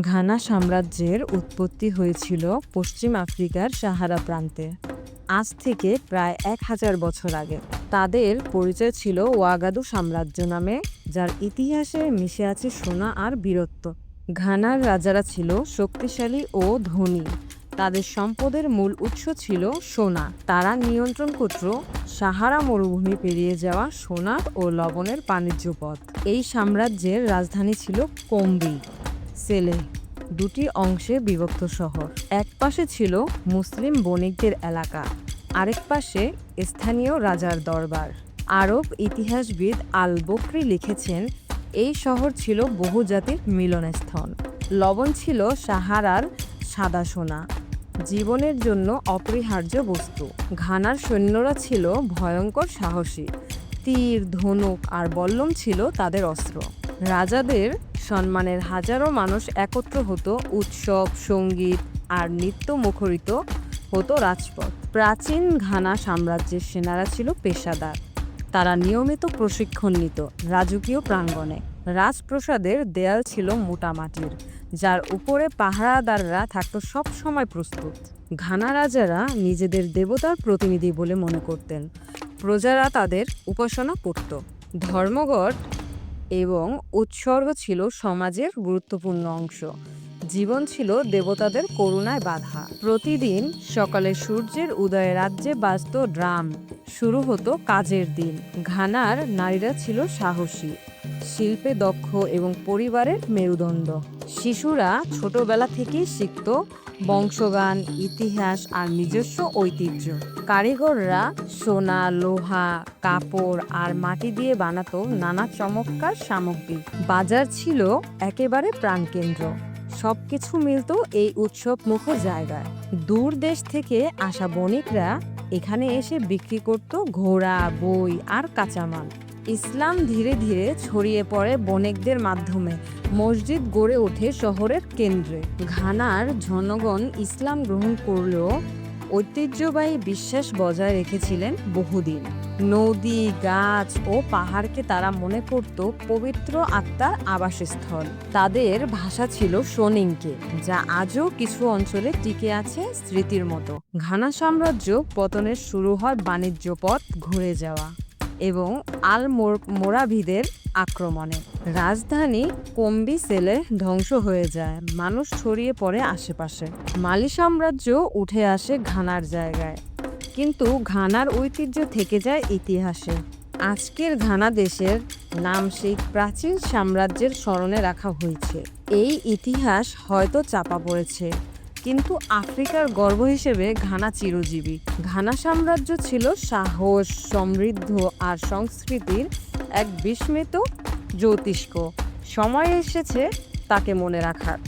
Ghana সাম্রাজ্যের উৎপত্তি হয়েছিল পশ্চিম আফ্রিকার সাহারা প্রান্তে। আজ থেকে প্রায় এক হাজার বছর আগে। তাদের পরিচয় ছিল ওয়াগাদু সাম্রাজ্য নামে, যার ইতিহাসে মিশে আছে সোনা আর বীরত্ব। ঘানার রাজারা ছিল শক্তিশালী ও ধনী। তাদের সম্পদের মূল উৎস ছিল সোনা। তারা নিয়ন্ত্রণ করত সাহারা মরুভূমি পেরিয়ে যাওয়া সোনা ও লবণের বাণিজ্য পথ এই সাম্রাজ্যের রাজধানী ছিল কম্বি। সেলে দুটি অংশে বিভক্ত শহর। এক পাশে ছিল মুসলিম বণিকদের এলাকা, আরেক পাশে স্থানীয় রাজার দরবার। আরব ইতিহাসবিদ আল বকরি লিখেছেন, এই শহর ছিল বহুজাতির মিলনস্থল। লবণ ছিল সাহারার সাদা সোনা, জীবনের জন্য অপরিহার্য বস্তু। ঘানার সৈন্যরা ছিল ভয়ঙ্কর সাহসী, তীর, ধনুক আর বল্লম ছিল তাদের অস্ত্র। রাজাদের সম্মানের হাজারো মানুষ একত্র হতো, উৎসব, সংগীত আর নৃত্য মুখরিত হতো রাজপথ। প্রাচীন ঘানা সাম্রাজ্যের সেনারা ছিল পেশাদার। তারা নিয়মিত প্রশিক্ষণ নিত রাজকীয় প্রাঙ্গণে। রাজপ্রসাদের দেয়াল ছিল মোটা মাটির, যার উপরে পাহারাদাররা থাকতো সব সময় প্রস্তুত। ঘানা রাজারা নিজেদের দেবতার প্রতিনিধি বলে মনে করতেন। প্রজারা তাদের উপাসনা করত। ধর্মঘট এবং উৎসর্গ ছিল সমাজের গুরুত্বপূর্ণ অংশ। জীবন ছিল দেবতাদের করুণায় বাধা। প্রতিদিন সকালে সূর্যের উদয়ে রাজ্যে বাজত ড্রাম। শুরু হতো কাজের দিন। ঘানার নারীরা ছিল সাহসী। শিল্পে দক্ষ এবং পরিবারের মেরুদণ্ড। শিশুরা ছোটবেলা থেকেই শিখত বংশগান, ইতিহাস আর নিজস্ব ঐতিহ্য। কারিগররা সোনা, লোহা, কাপড় আর মাটি দিয়ে বানাতো নানা চমৎকার সামগ্রী। বাজার ছিল একেবারে প্রাণকেন্দ্র। সবকিছু মিলতো এই উৎসব মুখর জায়গায়। দূর দেশ থেকে আসা বণিকরা এখানে এসে বিক্রি করত ঘোড়া, বই আর কাঁচামাল। ইসলাম ধীরে ধীরে ছড়িয়ে পড়ে বণিকদের মাধ্যমে। মসজিদ গড়ে ওঠে শহরের কেন্দ্রে। ঘানার জনগণ ইসলাম গ্রহণ করলেও ঐতিহ্যবাহী বিশ্বাস বজায় রেখেছিলেন বহুদিন। নদী, গাছ ও পাহাড়কে তারা মনে করত পবিত্র আত্মার আবাসস্থল। তাদের ভাষা ছিল সোনিংকে যা আজও কিছু অঞ্চলে টিকে আছে স্মৃতির মতো। ঘানা সাম্রাজ্য পতনের শুরু হয় বাণিজ্য পথ ঘুরে যাওয়া। এবং আল মোর- মোরাভিদের আক্রমণে। রাজধানী কম্বি সেলে ধ্বংস হয়ে যায়। মানুষ ছড়িয়ে পড়ে আশেপাশে। মালি সাম্রাজ্য উঠে আসে ঘানার জায়গায়। কিন্তু ঘানার ঐতিহ্য থেকে যায় ইতিহাসে। আজকের ঘানা দেশের নাম সেই প্রাচীন সাম্রাজ্যের স্মরণে রাখা হয়েছে। এই ইতিহাস হয়তো চাপা পড়েছে। কিন্তু আফ্রিকার গর্ব হিসেবে ঘানা চিরজীবী। ঘানা সাম্রাজ্য ছিল সাহস, সমৃদ্ধ আর সংস্কৃতির এক বিস্মিত জ্যোতিষ্ক। সময় এসেছে তাকে মনে রাখার।